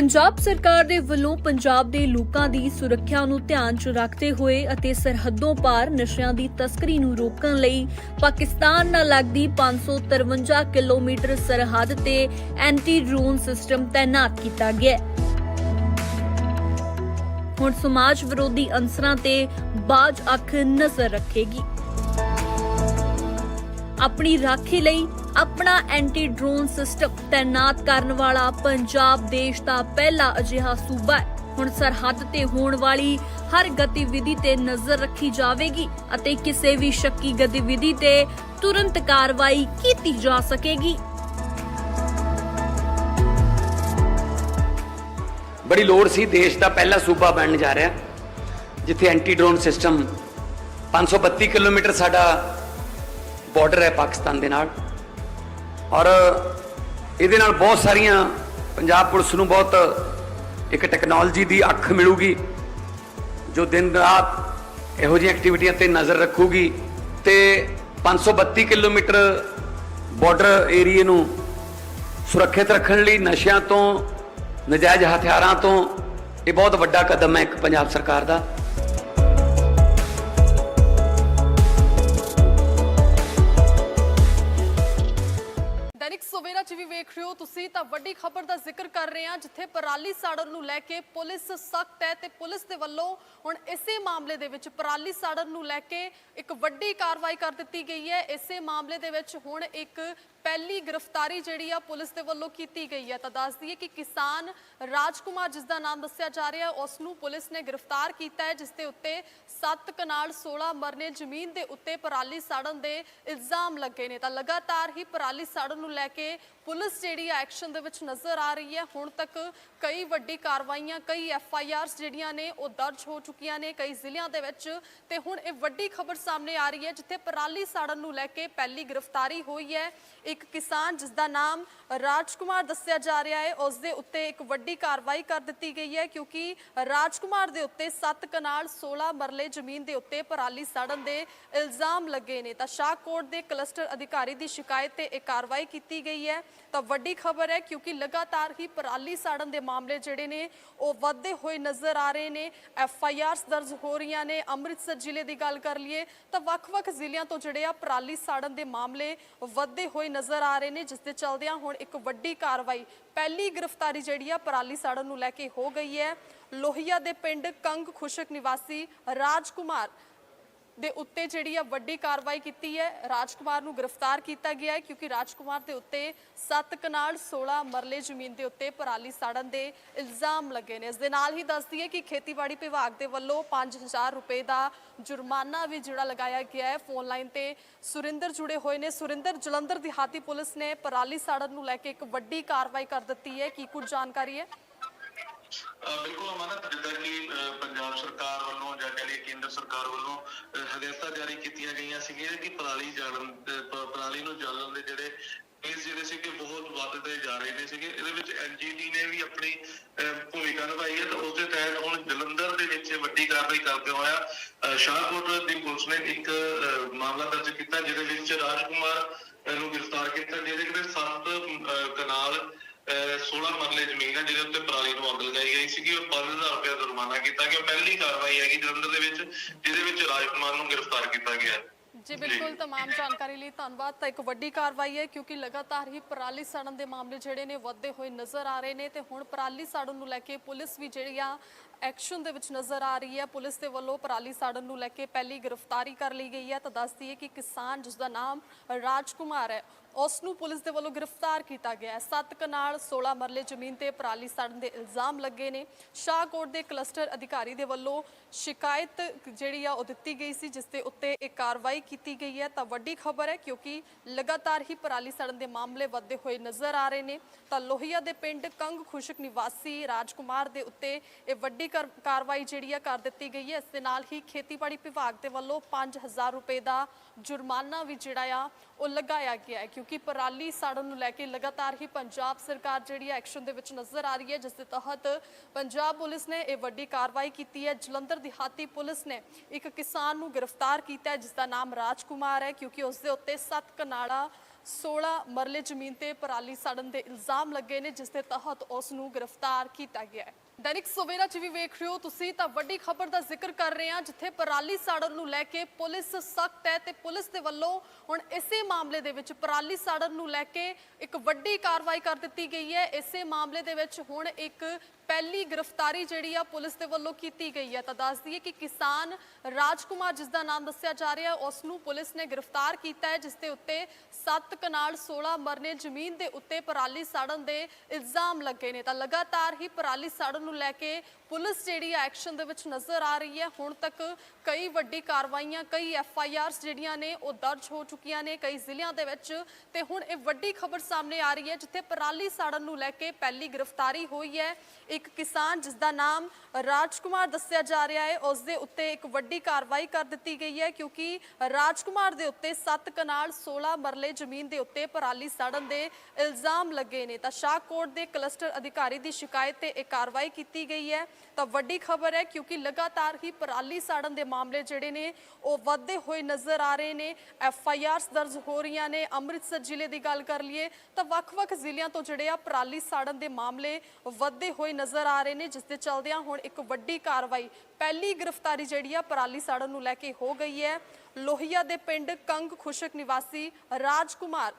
ਪੰਜਾਬ ਸਰਕਾਰ ਦੇ ਵੱਲੋਂ ਪੰਜਾਬ ਦੇ ਲੋਕਾਂ ਦੀ ਸੁਰੱਖਿਆ ਨੂੰ ਧਿਆਨ 'ਚ ਰੱਖਦੇ ਹੋਏ ਅਤੇ ਸਰਹੱਦੋਂ ਪਾਰ ਨਸ਼ਿਆਂ ਦੀ ਤਸਕਰੀ ਨੂੰ ਰੋਕਣ ਲਈ ਪਾਕਿਸਤਾਨ ਨਾਲ ਲੱਗਦੀ 553 ਕਿਲੋਮੀਟਰ ਸਰਹੱਦ ਤੇ ਐਂਟੀ ਡਰੋਨ ਸਿਸਟਮ ਤਾਇਨਾਤ ਕੀਤਾ ਗਿਆ ਹੈ। ਹੁਣ ਸਮਾਜ ਵਿਰੋਧੀ ਅੰਸਰਾਂ ਤੇ ਬਾਜ ਅੱਖ ਨਜ਼ਰ ਰੱਖੇਗੀ। ਆਪਣੀ ਰਾਖੀ ਲਈ ਆਪਣਾ ਐਂਟੀ ਡਰੋਨ ਸਿਸਟਮ ਤਾਇਨਾਤ ਕਰਨ ਵਾਲਾ ਪੰਜਾਬ ਦੇਸ਼ ਦਾ ਪਹਿਲਾ ਅਜਿਹਾ ਸੂਬਾ ਹੈ। ਹੁਣ ਸਰਹੱਦ ਤੇ ਹੋਣ ਵਾਲੀ ਹਰ ਗਤੀਵਿਧੀ ਤੇ ਨਜ਼ਰ ਰੱਖੀ ਜਾਵੇਗੀ ਅਤੇ ਕਿਸੇ ਵੀ ਸ਼ੱਕੀ ਗਤੀਵਿਧੀ ਤੇ ਤੁਰੰਤ ਕਾਰਵਾਈ ਕੀਤੀ ਜਾ ਸਕੇਗੀ। ਬੜੀ ਲੋੜ ਸੀ ਦੇਸ਼ ਦਾ ਪਹਿਲਾ ਸੂਬਾ ਬਣਨ ਜਾ ਰਿਹਾ, ਜਿੱਥੇ ਐਂਟੀ ਡਰੋਨ ਸਿਸਟਮ 532 ਕਿਲੋਮੀਟਰ ਸਾਡਾ ਬਾਰਡਰ ਹੈ ਪਾਕਿਸਤਾਨ ਦੇ ਨਾਲ। ਔਰ ਇਹਦੇ ਨਾਲ ਬਹੁਤ ਸਾਰੀਆਂ ਪੰਜਾਬ ਪੁਲਿਸ ਨੂੰ ਬਹੁਤ ਇੱਕ ਟੈਕਨੋਲੋਜੀ ਦੀ ਅੱਖ ਮਿਲੂਗੀ, ਜੋ ਦਿਨ ਰਾਤ ਇਹੋ ਜਿਹੀਆਂ ਐਕਟੀਵਿਟੀਆਂ ਤੇ ਨਜ਼ਰ ਰੱਖੂਗੀ ਤੇ 532 ਕਿਲੋਮੀਟਰ ਬਾਰਡਰ ਏਰੀਏ ਨੂੰ ਸੁਰੱਖਿਅਤ ਰੱਖਣ ਲਈ ਨਸ਼ਿਆਂ ਤੋਂ, ਨਜਾਇਜ਼ ਹਥਿਆਰਾਂ ਤੋਂ ਇਹ ਬਹੁਤ ਵੱਡਾ ਕਦਮ ਹੈ ਇੱਕ ਪੰਜਾਬ ਸਰਕਾਰ ਦਾ। ਸਵੇਰਾ ਚ ਵੀ ਵੇਖ ਰਹੇ ਹੋ ਤੁਸੀਂ, ਤਾਂ ਵੱਡੀ ਖਬਰ ਦਾ ਜ਼ਿਕਰ ਕਰ ਰਹੇ ਹਾਂ, ਜਿੱਥੇ ਪਰਾਲੀ ਸਾੜਨ ਨੂੰ ਲੈ ਕੇ ਪੁਲਿਸ ਸਖਤ ਹੈ ਤੇ ਪੁਲਿਸ ਦੇ ਵੱਲੋਂ ਹੁਣ ਇਸੇ ਮਾਮਲੇ ਦੇ ਵਿੱਚ ਪਰਾਲੀ ਸਾੜਨ ਨੂੰ ਲੈ ਕੇ ਇੱਕ ਵੱਡੀ ਕਾਰਵਾਈ ਕਰ ਦਿੱਤੀ ਗਈ ਹੈ। ਇਸੇ ਮਾਮਲੇ ਦੇ ਵਿੱਚ ਹੁਣ ਇੱਕ ਪਹਿਲੀ ਗ੍ਰਿਫਤਾਰੀ ਜਿਹੜੀ ਆ ਪੁਲਿਸ ਦੇ ਵੱਲੋਂ ਕੀਤੀ ਗਈ ਹੈ। ਤਾਂ ਦੱਸ ਦਈਏ ਕਿ ਕਿਸਾਨ ਰਾਜਕੁਮਾਰ, ਜਿਸ ਦਾ ਨਾਮ ਦੱਸਿਆ ਜਾ ਰਿਹਾ ਹੈ ਉਸ ਨੂੰ ਪੁਲਿਸ ਨੇ ਗ੍ਰਿਫਤਾਰ ਕੀਤਾ ਹੈ, ਜਿਸ ਦੇ ਉੱਤੇ 7 ਕਨਾਲ 16 ਮਰਨੇ ਜ਼ਮੀਨ ਦੇ ਉੱਤੇ ਪਰਾਲੀ ਸਾੜਨ ਦੇ ਇਲਜ਼ਾਮ ਲੱਗੇ ਨੇ। ਤਾਂ ਲਗਾਤਾਰ ਹੀ ਪਰਾਲੀ ਸਾੜਨ ਨੂੰ ਲੈ ਕੇ ਪੁਲਿਸ ਜਿਹੜੀ ਆ ਐਕਸ਼ਨ ਦੇ ਵਿੱਚ ਨਜ਼ਰ ਆ ਰਹੀ ਹੈ। ਹੁਣ ਤੱਕ ਕਈ ਵੱਡੀ ਕਾਰਵਾਈਆਂ, ਕਈ ਐਫ ਆਈ ਆਰਸ ਜਿਹੜੀਆਂ ਨੇ, ਉਹ ਦਰਜ ਹੋ ਚੁੱਕੀਆਂ ਨੇ ਕਈ ਜ਼ਿਲ੍ਹਿਆਂ ਦੇ ਵਿੱਚ। ਤੇ ਹੁਣ ਇਹ ਵੱਡੀ ਖਬਰ ਸਾਹਮਣੇ ਆ ਰਹੀ ਹੈ, ਜਿੱਥੇ ਪਰਾਲੀ ਸਾੜਨ ਨੂੰ ਲੈ ਕੇ ਪਹਿਲੀ ਗ੍ਰਿਫਤਾਰੀ ਹੋਈ ਹੈ। ਇੱਕ ਕਿਸਾਨ ਜਿਸ ਦਾ ਨਾਮ ਰਾਜਕੁਮਾਰ ਦੱਸਿਆ ਜਾ ਰਿਹਾ ਹੈ, ਉਸ ਦੇ ਉੱਤੇ ਇੱਕ ਵੱਡੀ ਕਾਰਵਾਈ ਕਰ ਦਿੱਤੀ ਗਈ ਹੈ, ਕਿਉਂਕਿ ਰਾਜਕੁਮਾਰ ਦੇ ਉੱਤੇ 7 ਕਨਾਲ 16 ਮਰਲੇ ਜ਼ਮੀਨ ਦੇ ਉੱਤੇ ਪਰਾਲੀ ਸਾੜਨ ਦੇ ਇਲਜ਼ਾਮ ਲੱਗੇ ਨੇ। ਤਾਂ ਸ਼ਾਹਕੋਟ ਦੇ ਕਲਸਟਰ ਅਧਿਕਾਰੀ ਦੀ ਸ਼ਿਕਾਇਤ ਤੇ ਇਹ ਕਾਰਵਾਈ ਕੀਤੀ ਗਈ ਹੈ, ਤਾਂ ਵੱਡੀ ਖਬਰ ਹੈ ਕਿਉਂਕਿ ਲਗਾਤਾਰ ਹੀ ਪਰਾਲੀ ਸਾੜਨ ਦੇ ਮਾਮਲੇ ਜਿਹੜੇ ਨੇ, ਉਹ ਵੱਧਦੇ ਹੋਏ ਨਜ਼ਰ ਆ ਰਹੇ ਨੇ। ਐਫ ਆਈ ਆਰਸ ਦਰਜ ਹੋ ਰਹੀਆਂ ਨੇ। ਅੰਮ੍ਰਿਤਸਰ ਜ਼ਿਲ੍ਹੇ ਦੀ ਗੱਲ ਕਰ ਲਈਏ, ਤਾਂ ਵੱਖ-ਵੱਖ ਜ਼ਿਲ੍ਹਿਆਂ ਤੋਂ ਜਿਹੜੇ ਆ ਪਰਾਲੀ ਸਾੜਨ ਦੇ ਮਾਮਲੇ ਵੱਧਦੇ ਹੋਏ ਨਜ਼ਰ ਆ ਰਹੇ ਨੇ, ਜਿਸ ਦੇ ਚਲਦਿਆਂ ਹੁਣ ਇੱਕ ਵੱਡੀ ਕਾਰਵਾਈ, ਪਹਿਲੀ ਗ੍ਰਿਫਤਾਰੀ ਜਿਹੜੀ ਆ ਪਰਾਲੀ ਸਾੜਨ ਨੂੰ ਲੈ ਕੇ ਹੋ ਗਈ ਹੈ। ਲੋਹੀਆ ਦੇ ਪਿੰਡ ਕੰਗ ਖੁਸ਼ਕ ਨਿਵਾਸੀ ਰਾਜਕੁਮਾਰ ਦੇ ਉੱਤੇ ਜਿਹੜੀ ਆ ਵੱਡੀ ਕਾਰਵਾਈ ਕੀਤੀ ਹੈ, ਰਾਜਕੁਮਾਰ ਨੂੰ ਗ੍ਰਿਫਤਾਰ ਕੀਤਾ ਗਿਆ ਹੈ ਕਿਉਂਕਿ ਰਾਜਕੁਮਾਰ ਦੇ ਉੱਤੇ 7 ਕਨਾਲ 16 ਮਰਲੇ ਜ਼ਮੀਨ ਦੇ ਉੱਤੇ ਪਰਾਲੀ ਸਾੜਨ ਦੇ ਇਲਜ਼ਾਮ ਲੱਗੇ ਨੇ। ਇਸ ਦੇ ਨਾਲ ਹੀ ਦੱਸ ਦਈਏ ਕਿ ਖੇਤੀਬਾੜੀ ਵਿਭਾਗ ਦੇ ਵੱਲੋਂ 5000 ਰੁਪਏ ਦਾ ਜੁਰਮਾਨਾ ਵੀ ਜਿਹੜਾ ਲਗਾਇਆ ਗਿਆ ਹੈ। ਫੋਨ ਲਾਈਨ ਤੇ ਸੁਰਿੰਦਰ ਜੁੜੇ ਹੋਏ ਨੇ। ਸੁਰਿੰਦਰ, ਜਲੰਧਰ ਦਿਹਾਤੀ ਪੁਲਿਸ ਨੇ ਪਰਾਲੀ ਸਾੜਨ ਨੂੰ ਲੈ ਕੇ ਇੱਕ ਵੱਡੀ ਕਾਰਵਾਈ ਕਰ ਦਿੱਤੀ ਹੈ। ਕੀ ਕੁਝ ਜਾਣਕਾਰੀ ਹੈ? ਬਿਲਕੁਲ ਅਮਾਨਤ ਜਿੱਦਾਂ ਕਿ ਪੰਜਾਬ ਸਰਕਾਰ ਸਰਕਾਰ ਵੱਲੋਂ ਹਦਾਇਤਾਂ ਜਾਰੀ ਕੀਤੀਆਂ ਗਈਆਂ ਸੀਗੀਆਂ ਕਿ ਪਰਾਲੀ ਜਾਲਣ ਪਰਾਲੀ ਨੂੰ ਜਾਲਣ ਦੇ ਜਿਹੜੇ ਕੇਸ ਜਿਹੜੇ ਸੀਗੇ ਬਹੁਤ ਵੱਧਦੇ ਜਾ ਰਹੇ ਨੇ ਸੀਗੇ। ਇਹਦੇ ਵਿੱਚ ਐਨਜੀਟੀ ਨੇ ਵੀ ਆਪਣੀ ਅ, ਭੂਮਿਕਾ ਨਿਭਾਈ ਹੈ ਤੇ ਉਸ ਦੇ ਤਹਿਤ ਹੁਣ ਜਲੰਧਰ ਦੇ ਵਿੱਚ ਵੱਡੀ ਕਾਰਵਾਈ ਕਰਦੇ ਹੋਇਆ ਸ਼ਾਹਕੋਟ ਦੀ ਪੁਲਿਸ ਨੇ ਇੱਕ ਮਾਮਲਾ ਦਰਜ ਕੀਤਾ ਜਿਹਦੇ ਵਿੱਚ ਰਾਜਕੁਮਾਰ ਅ, ਨੂੰ ਗ੍ਰਿਫਤਾਰ ਕੀਤਾ ਜਿਹਦੇ ਕਿ 7 ਕਨਾਲ 16 ਮਰਲੇ ਜ਼ਮੀਨ ਹੈ ਜਿਹਦੇ ਉੱਤੇ ਪਰਾਲੀ ਨੂੰ ਅੱਗ ਲਗਾਈ ਗਈ ਸੀਗੀ ਉਹ 5000 ਰੁਪਏ ਜੁਰਮਾਨਾ ਕੀਤਾ ਗਿਆ ਪਹਿਲੀ ਕਾਰਵਾਈ ਹੈਗੀ ਜਲੰਧਰ ਦੇ ਵਿੱਚ ਜਿਹਦੇ ਵਿੱਚ ਰਾਜਕੁਮਾਰ ਨੂੰ ਗ੍ਰਿਫਤਾਰ ਕੀਤਾ ਗਿਆ ਹੈ ਜੀ ਬਿਲਕੁਲ तमाम ਜਾਣਕਾਰੀ ਲਈ ਧੰਨਵਾਦ ਤਾਂ ਇੱਕ ਵੱਡੀ ਕਾਰਵਾਈ ਹੈ ਕਿਉਂਕਿ ਲਗਾਤਾਰ ਹੀ ਪਰਾਲੀ ਸਾੜਨ ਦੇ ਮਾਮਲੇ ਜਿਹੜੇ ਨੇ ਵੱਧਦੇ ਹੋਏ ਨਜ਼ਰ ਆ ਰਹੇ ਨੇ ਤੇ ਹੁਣ ਪਰਾਲੀ ਸਾੜਨ ਨੂੰ ਲੈ ਕੇ ਪੁਲਿਸ ਵੀ ਜਿਹੜੀ ਆ ਐਕਸ਼ਨ ਦੇ ਵਿੱਚ ਨਜ਼ਰ ਆ ਰਹੀ ਹੈ ਪੁਲਿਸ ਦੇ ਵੱਲੋਂ ਪਰਾਲੀ ਸਾੜਨ ਨੂੰ ਲੈ ਕੇ ਪਹਿਲੀ ਗ੍ਰਿਫਤਾਰੀ ਕਰ ਲਈ ਗਈ ਹੈ ਤਾਂ ਦੱਸਦੀ ਹੈ ਕਿ ਕਿਸਾਨ ਜਿਸ ਦਾ ਨਾਮ ਰਾਜਕੁਮਾਰ ਹੈ ਉਸ ਨੂੰ ਪੁਲਿਸ ਦੇ ਵੱਲੋਂ ਗ੍ਰਿਫਤਾਰ ਕੀਤਾ ਗਿਆ ਹੈ। ਸੱਤ ਕਨਾਲ 16 ਮਰਲੇ ਜ਼ਮੀਨ ਤੇ ਪਰਾਲੀ ਸਾੜਨ ਦੇ ਇਲਜ਼ਾਮ ਲੱਗੇ ਨੇ। ਸ਼ਾਹਕੋਟ ਦੇ ਕਲਸਟਰ ਅਧਿਕਾਰੀ ਦੇ ਵੱਲੋਂ ਸ਼ਿਕਾਇਤ ਜਿਹੜੀ ਆ ਉਹ ਦਿੱਤੀ ਗਈ ਸੀ, ਜਿਸ ਦੇ ਉੱਤੇ ਇਹ ਕਾਰਵਾਈ ਕੀਤੀ ਗਈ ਹੈ। ਤਾਂ ਵੱਡੀ ਖਬਰ ਹੈ, ਕਿਉਂਕਿ ਲਗਾਤਾਰ ਹੀ ਪਰਾਲੀ ਸੜਨ ਦੇ ਮਾਮਲੇ ਵੱਧਦੇ ਹੋਏ ਨਜ਼ਰ ਆ ਰਹੇ ਨੇ। ਤਾਂ ਲੋਹੀਆ ਦੇ ਪਿੰਡ ਕੰਗ ਖੁਸ਼ਕ ਨਿਵਾਸੀ ਰਾਜਕੁਮਾਰ ਦੇ ਉੱਤੇ ਇਹ ਵੱਡੀ ਕਰ- ਕਾਰਵਾਈ ਜਿਹੜੀ ਆ ਕਰ ਦਿੱਤੀ ਗਈ ਹੈ। ਇਸ ਦੇ ਨਾਲ ਹੀ ਖੇਤੀਬਾੜੀ ਵਿਭਾਗ ਦੇ ਵੱਲੋਂ 5000 ਰੁਪਏ ਦਾ ਜੁਰਮਾਨਾ ਵੀ ਜਿਹੜਾ ਆ ਉਹ ਲਗਾਇਆ ਗਿਆ ਹੈ, ਕਿਉਂਕਿ ਪਰਾਲੀ ਸਾੜਨ ਨੂੰ ਲੈ ਕੇ ਲਗਾਤਾਰ ਹੀ ਪੰਜਾਬ ਸਰਕਾਰ ਜਿਹੜੀ ਹੈ ਐਕਸ਼ਨ ਦੇ ਵਿੱਚ ਨਜ਼ਰ ਆ ਰਹੀ ਹੈ, ਜਿਸ ਦੇ ਤਹਿਤ ਪੰਜਾਬ ਪੁਲਿਸ ਨੇ ਇਹ ਵੱਡੀ ਕਾਰਵਾਈ ਕੀਤੀ ਹੈ। ਜਲੰਧਰ ਦਿਹਾਤੀ ਪੁਲਿਸ ਨੇ ਇੱਕ ਕਿਸਾਨ ਨੂੰ ਗ੍ਰਿਫਤਾਰ ਕੀਤਾ ਹੈ, ਜਿਸ ਦਾ ਨਾਮ ਰਾਜ ਕੁਮਾਰ ਹੈ, ਕਿਉਂਕਿ ਉਸ ਦੇ ਉੱਤੇ 7 ਕਨਾਲਾ 16 ਮਰਲੇ ਜ਼ਮੀਨ ਤੇ ਪਰਾਲੀ ਸਾੜਨ ਦੇ ਇਲਜ਼ਾਮ ਲੱਗੇ ਨੇ, ਜਿਸ ਦੇ ਤਹਿਤ ਉਸ ਨੂੰ ਗ੍ਰਿਫਤਾਰ ਕੀਤਾ ਗਿਆ ਹੈ। ਦੈਨਿਕ ਸਵੇਰਾ ਚ ਵੀ ਵੇਖ ਰਹੇ ਹੋ ਤੁਸੀਂ ਤਾਂ ਵੱਡੀ ਖਬਰ ਦਾ ਜ਼ਿਕਰ ਕਰ ਰਹੇ ਹਾਂ, ਜਿੱਥੇ ਪਰਾਲੀ ਸਾੜਨ ਨੂੰ ਲੈ ਕੇ ਪੁਲਿਸ ਸਖਤ ਹੈ ਤੇ ਪੁਲਿਸ ਦੇ ਵੱਲੋਂ ਹੁਣ ਇਸੇ ਮਾਮਲੇ ਦੇ ਵਿੱਚ ਪਰਾਲੀ ਸਾੜਨ ਨੂੰ ਲੈ ਕੇ ਇੱਕ ਵੱਡੀ ਕਾਰਵਾਈ ਕਰ ਦਿੱਤੀ ਗਈ ਹੈ। ਇਸੇ ਮਾਮਲੇ ਦੇ ਵਿੱਚ ਹੁਣ ਇੱਕ ਪਹਿਲੀ ਗ੍ਰਿਫਤਾਰੀ ਜਿਹੜੀ ਆ ਪੁਲਿਸ ਦੇ ਵੱਲੋਂ ਕੀਤੀ ਗਈ ਹੈ। ਤਾਂ ਦੱਸ ਦਈਏ ਕਿ ਕਿਸਾਨ ਰਾਜਕੁਮਾਰ, ਜਿਸ ਦਾ ਨਾਮ ਦੱਸਿਆ ਜਾ ਰਿਹਾ ਉਸ ਨੂੰ ਪੁਲਿਸ ਨੇ ਗ੍ਰਿਫਤਾਰ ਕੀਤਾ ਹੈ, ਜਿਸ ਦੇ ਉੱਤੇ 7 ਕਨਾਲ 16 ਮਰਨੇ ਜ਼ਮੀਨ ਦੇ ਉੱਤੇ ਪਰਾਲੀ ਸਾੜਨ ਦੇ ਇਲਜ਼ਾਮ ਲੱਗੇ ਨੇ। ਤਾਂ ਲਗਾਤਾਰ ਹੀ ਪਰਾਲੀ ਸਾੜਨ ਨੂੰ ਲੈ ਕੇ ਪੁਲਿਸ ਜਿਹੜੀ ਆ ਐਕਸ਼ਨ ਦੇ ਵਿੱਚ ਨਜ਼ਰ ਆ ਰਹੀ ਹੈ। ਹੁਣ ਤੱਕ ਕਈ ਵੱਡੀ ਕਾਰਵਾਈਆਂ, ਕਈ ਐਫ ਆਈ ਆਰਸ ਜਿਹੜੀਆਂ ਨੇ ਉਹ ਦਰਜ ਹੋ ਚੁੱਕੀਆਂ ਨੇ ਕਈ ਜ਼ਿਲ੍ਹਿਆਂ ਦੇ ਵਿੱਚ। ਤੇ ਹੁਣ ਇਹ ਵੱਡੀ ਖਬਰ ਸਾਹਮਣੇ ਆ ਰਹੀ ਹੈ ਜਿੱਥੇ ਪਰਾਲੀ ਸਾੜਨ ਨੂੰ ਲੈ ਕੇ ਪਹਿਲੀ ਗ੍ਰਿਫਤਾਰੀ ਹੋਈ ਹੈ। ਇੱਕ ਕਿਸਾਨ ਜਿਸ ਦਾ ਨਾਮ ਰਾਜਕੁਮਾਰ ਦੱਸਿਆ ਜਾ ਰਿਹਾ ਹੈ। ਉਸ ਦੇ ਉੱਤੇ ਇੱਕ ਵੱਡੀ ਕਾਰਵਾਈ ਕਰ ਦਿੱਤੀ ਗਈ ਹੈ ਕਿਉਂਕਿ ਰਾਜਕੁਮਾਰ ਦੇ ਉੱਤੇ 7 ਕਨਾਲ 16 ਮਰਲੇ ਜ਼ਮੀਨ ਦੇ ਉੱਤੇ ਪਰਾਲੀ ਸਾੜਨ ਦੇ ਇਲਜ਼ਾਮ ਲੱਗੇ ਨੇ। ਤਾਂ ਸ਼ਾਹਕੋਟ ਦੇ ਕਲਸਟਰ ਅਧਿਕਾਰੀ ਦੀ ਸ਼ਿਕਾਇਤ ਤੇ ਇਹ ਕਾਰਵਾਈ ਕੀਤੀ ਗਈ ਹੈ। ਤਾਂ ਵੱਡੀ ਖਬਰ ਹੈ ਕਿਉਂਕਿ ਲਗਾਤਾਰ ਹੀ ਪਰਾਲੀ ਸਾੜਨ ਦੇ ਮਾਮਲੇ ਜਿਹੜੇ ਨੇ, ਉਹ ਵੱਧਦੇ ਹੋਏ ਨਜ਼ਰ ਆ ਰਹੇ ਨੇ। ਐਫ ਆਈ ਆਰਸ ਦਰਜ ਹੋ ਰਹੀਆਂ ਨੇ। ਅੰਮ੍ਰਿਤਸਰ ਜ਼ਿਲ੍ਹੇ ਦੀ ਗੱਲ ਕਰ ਲਈਏ ਤਾਂ ਵੱਖ-ਵੱਖ ਜ਼ਿਲ੍ਹਿਆਂ ਤੋਂ ਜਿਹੜੇ ਆ ਪਰਾਲੀ ਸਾੜਨ ਦੇ ਮਾਮਲੇ ਵੱਧਦੇ ਹੋਏ ਨਜ਼ਰ ਆ ਰਹੇ ਨੇ, ਜਿਸ ਦੇ ਚਲਦਿਆਂ ਹੁਣ ਇੱਕ ਵੱਡੀ ਕਾਰਵਾਈ, ਪਹਿਲੀ ਗ੍ਰਿਫਤਾਰੀ ਜਿਹੜੀ ਆ ਪਰਾਲੀ ਸਾੜਨ ਨੂੰ ਲੈ ਕੇ ਹੋ ਗਈ ਹੈ। ਲੋਹੀਆ ਦੇ ਪਿੰਡ ਕੰਗ ਖੁਸ਼ਕ ਨਿਵਾਸੀ ਰਾਜਕੁਮਾਰ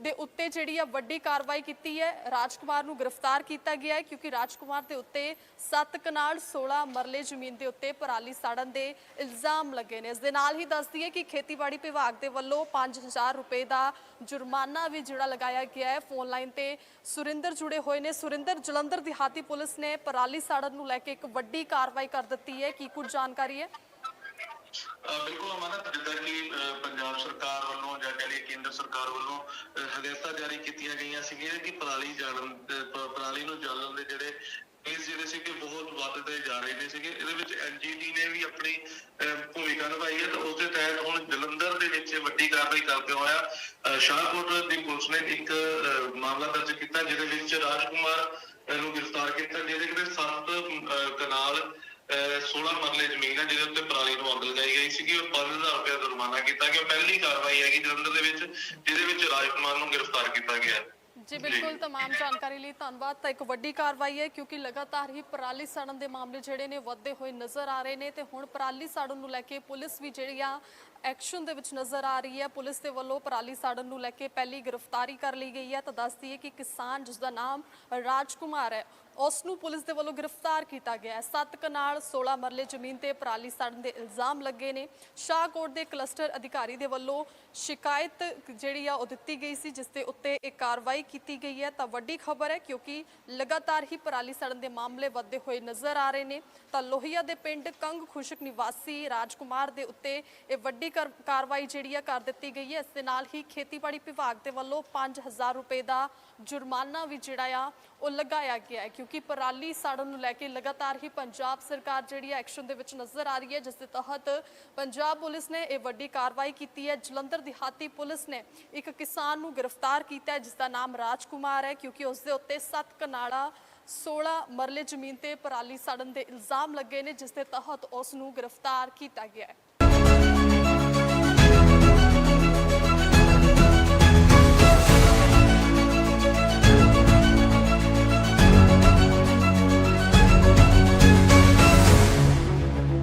ਦੇ ਉੱਤੇ ਜਿਹੜੀ ਆ ਵੱਡੀ ਕਾਰਵਾਈ ਕੀਤੀ ਹੈ, ਰਾਜਕੁਮਾਰ ਨੂੰ ਗ੍ਰਿਫਤਾਰ ਕੀਤਾ ਗਿਆ ਹੈ ਕਿਉਂਕਿ ਰਾਜਕੁਮਾਰ ਦੇ ਉੱਤੇ 7 ਕਨਾਲ 16 ਮਰਲੇ ਜ਼ਮੀਨ ਦੇ ਉੱਤੇ ਪਰਾਲੀ ਸਾੜਨ ਦੇ ਇਲਜ਼ਾਮ ਲੱਗੇ ਨੇ। ਇਸ ਦੇ ਨਾਲ ਹੀ ਦੱਸਦੀ ਹੈ ਕਿ ਖੇਤੀਬਾੜੀ ਵਿਭਾਗ ਦੇ ਵੱਲੋਂ 5000 ਰੁਪਏ ਦਾ ਜੁਰਮਾਨਾ ਵੀ ਜਿਹੜਾ ਲਗਾਇਆ ਗਿਆ ਹੈ। ਫੋਨ ਲਾਈਨ ਤੇ ਸੁਰਿੰਦਰ ਜੁੜੇ ਹੋਏ ਨੇ। ਸੁਰਿੰਦਰ, ਜਲੰਧਰ ਦਿਹਾਤੀ ਪੁਲਿਸ ਨੇ ਪਰਾਲੀ ਸਾੜਨ ਨੂੰ ਲੈ ਕੇ ਇੱਕ ਵੱਡੀ ਕਾਰਵਾਈ ਕਰ ਦਿੱਤੀ ਹੈ। ਕੀ ਕੁਝ ਜਾਣਕਾਰੀ ਹੈ? ਬਿਲਕੁਲ ਅਮਾਨਤ ਜਿੱਦਾਂ ਕਿ ਪੰਜਾਬ ਸਰਕਾਰ ਕੇਂਦਰ ਸਰਕਾਰ ਵੱਲੋਂ ਹਦਾਇਤਾਂ ਜਾਰੀ ਕੀਤੀਆਂ ਗਈਆਂ ਸੀਗੀਆਂ ਕਿ ਪਰਾਲੀ ਜਾਲਣ ਪਰਾਲੀ ਨੂੰ ਜਾਲਣ ਦੇ ਜਿਹੜੇ ਕੇਸ ਜਿਹੜੇ ਸੀਗੇ ਬਹੁਤ ਵੱਧਦੇ ਜਾ ਰਹੇ ਨੇ ਸੀਗੇ। ਇਹਦੇ ਵਿੱਚ ਐਨਜੀਟੀ ਨੇ ਵੀ ਆਪਣੀ ਭੂਮਿਕਾ ਨਿਭਾਈ ਹੈ ਤਾਂ ਉਸ ਦੇ ਤਹਿਤ ਹੁਣ ਜਲੰਧਰ ਦੇ ਵਿੱਚ ਵੱਡੀ ਕਾਰਵਾਈ ਕਰਦੇ ਹੋਇਆ। ਅਹ, ਸ਼ਾਹਕੋਟ ਦੀ ਪੁਲਿਸ ਨੇ ਇੱਕ ਮਾਮਲਾ ਦਰਜ ਕੀਤਾ ਜਿਹਦੇ ਵਿੱਚ ਰਾਜਕੁਮਾਰ ਅਹ, ਨੂੰ ਗ੍ਰਿਫਤਾਰ ਕੀਤਾ ਜਿਹਦੇ ਵਿੱਚ ਸੱਤ ਕਨਾਲ 16 ਮਰਲੇ ਜ਼ਮੀਨ ਹੈ ਜਿਹਦੇ ਉੱਤੇ ਪਰਾਲੀ ਨੂੰ ਅੱਗ ਲਗਾਈ ਗਈ ਸੀਗੀ ਉਹ 5000 ਰੁਪਏ ਦਾ ਜੁਰਮਾਨਾ ਕੀਤਾ ਗਿਆ ਪਹਿਲੀ ਕਾਰਵਾਈ ਹੈਗੀ ਜਲੰਧਰ ਦੇ ਵਿੱਚ ਜਿਹਦੇ ਵਿੱਚ ਰਾਜਕੁਮਾਰ ਨੂੰ ਗ੍ਰਿਫਤਾਰ ਕੀਤਾ ਗਿਆ ਹੈ ਜੀ ਬਿਲਕੁਲ तमाम ਜਾਣਕਾਰੀ ਲਈ ਧੰਨਵਾਦ ਤਾਂ ਇੱਕ ਵੱਡੀ ਕਾਰਵਾਈ ਹੈ ਕਿਉਂਕਿ ਲਗਾਤਾਰ ਹੀ ਪਰਾਲੀ ਸਾੜਨ ਦੇ ਮਾਮਲੇ ਜਿਹੜੇ ਨੇ ਵੱਧਦੇ ਹੋਏ ਨਜ਼ਰ ਆ ਰਹੇ ਨੇ ਤੇ ਹੁਣ ਪਰਾਲੀ ਸਾੜਨ ਨੂੰ ਲੈ ਕੇ ਪੁਲਿਸ ਵੀ ਜਿਹੜੀ ਆ ਐਕਸ਼ਨ ਦੇ ਵਿੱਚ ਨਜ਼ਰ ਆ ਰਹੀ ਹੈ। ਪੁਲਿਸ ਦੇ ਵੱਲੋਂ ਪਰਾਲੀ ਸਾੜਨ ਨੂੰ ਲੈ ਕੇ ਪਹਿਲੀ ਗ੍ਰਿਫਤਾਰੀ ਕਰ ਲਈ ਗਈ ਹੈ ਤਾਂ ਦੱਸਦੀ ਹੈ ਕਿ ਕਿਸਾਨ, ਜਿਸ ਦਾ ਨਾਮ ਰਾਜਕੁਮਾਰ ਹੈ, ਉਸ ਨੂੰ ਪੁਲਿਸ ਦੇ ਵੱਲੋਂ ਗ੍ਰਿਫਤਾਰ ਕੀਤਾ ਗਿਆ ਹੈ। ਸੱਤ ਕਨਾਲ 16 ਮਰਲੇ ਜ਼ਮੀਨ ਤੇ ਪਰਾਲੀ ਸਾੜਨ ਦੇ ਇਲਜ਼ਾਮ ਲੱਗੇ ਨੇ। ਸ਼ਾਹਕੋਟ ਦੇ ਕਲਸਟਰ ਅਧਿਕਾਰੀ ਦੇ ਵੱਲੋਂ ਸ਼ਿਕਾਇਤ ਜਿਹੜੀ ਆ, ਉਹ ਦਿੱਤੀ ਗਈ ਸੀ, ਜਿਸ ਦੇ ਉੱਤੇ ਇਹ ਕਾਰਵਾਈ ਕੀਤੀ ਗਈ ਹੈ। ਤਾਂ ਵੱਡੀ ਖਬਰ ਹੈ ਕਿਉਂਕਿ ਲਗਾਤਾਰ ਹੀ ਪਰਾਲੀ ਸੜਨ ਦੇ ਮਾਮਲੇ ਵੱਧਦੇ ਹੋਏ ਨਜ਼ਰ ਆ ਰਹੇ ਨੇ। ਤਾਂ ਲੋਹੀਆ ਦੇ ਪਿੰਡ ਕੰਗ ਖੁਸ਼ਕ ਨਿਵਾਸੀ ਰਾਜਕੁਮਾਰ ਦੇ ਉੱਤੇ ਇਹ ਵੱਡੀ ਕਰ- ਕਾਰਵਾਈ ਜਿਹੜੀ ਆ ਕਰ ਦਿੱਤੀ ਗਈ ਹੈ। ਇਸ ਦੇ ਨਾਲ ਹੀ ਖੇਤੀਬਾੜੀ ਵਿਭਾਗ ਦੇ ਵੱਲੋਂ 5000 ਰੁਪਏ ਦਾ ਜੁਰਮਾਨਾ ਵੀ ਜਿਹੜਾ ਆ, ਉਹ ਲਗਾਇਆ ਗਿਆ ਹੈ। ਕਿਉਂਕਿ ਪਰਾਲੀ ਸਾੜਨ ਨੂੰ ਲੈ ਕੇ ਲਗਾਤਾਰ ਹੀ ਪੰਜਾਬ ਸਰਕਾਰ ਜਿਹੜੀ ਹੈ ਐਕਸ਼ਨ ਦੇ ਵਿੱਚ ਨਜ਼ਰ ਆ ਰਹੀ ਹੈ। ਜਿਸ ਦੇ ਤਹਿਤ ਪੰਜਾਬ ਪੁਲਿਸ ਨੇ ਇਹ ਵੱਡੀ ਕਾਰਵਾਈ ਕੀਤੀ ਹੈ। ਜਲੰਧਰ ਦਿਹਾਤੀ ਪੁਲਿਸ ਨੇ ਇੱਕ ਕਿਸਾਨ ਨੂੰ ਗ੍ਰਿਫਤਾਰ ਕੀਤਾ ਹੈ, ਜਿਸ ਦਾ ਨਾਮ ਰਾਜਕੁਮਾਰ ਹੈ। ਕਿਉਂਕਿ ਉਸ ਦੇ ਉੱਤੇ 7 ਕਨਾੜਾ 16 ਮਰਲੇ ਜ਼ਮੀਨ ਤੇ ਪਰਾਲੀ ਸਾੜਨ ਦੇ ਇਲਜ਼ਾਮ ਲੱਗੇ ਨੇ, ਜਿਸ ਦੇ ਤਹਿਤ ਉਸ ਨੂੰ ਗ੍ਰਿਫਤਾਰ ਕੀਤਾ ਗਿਆ ਹੈ।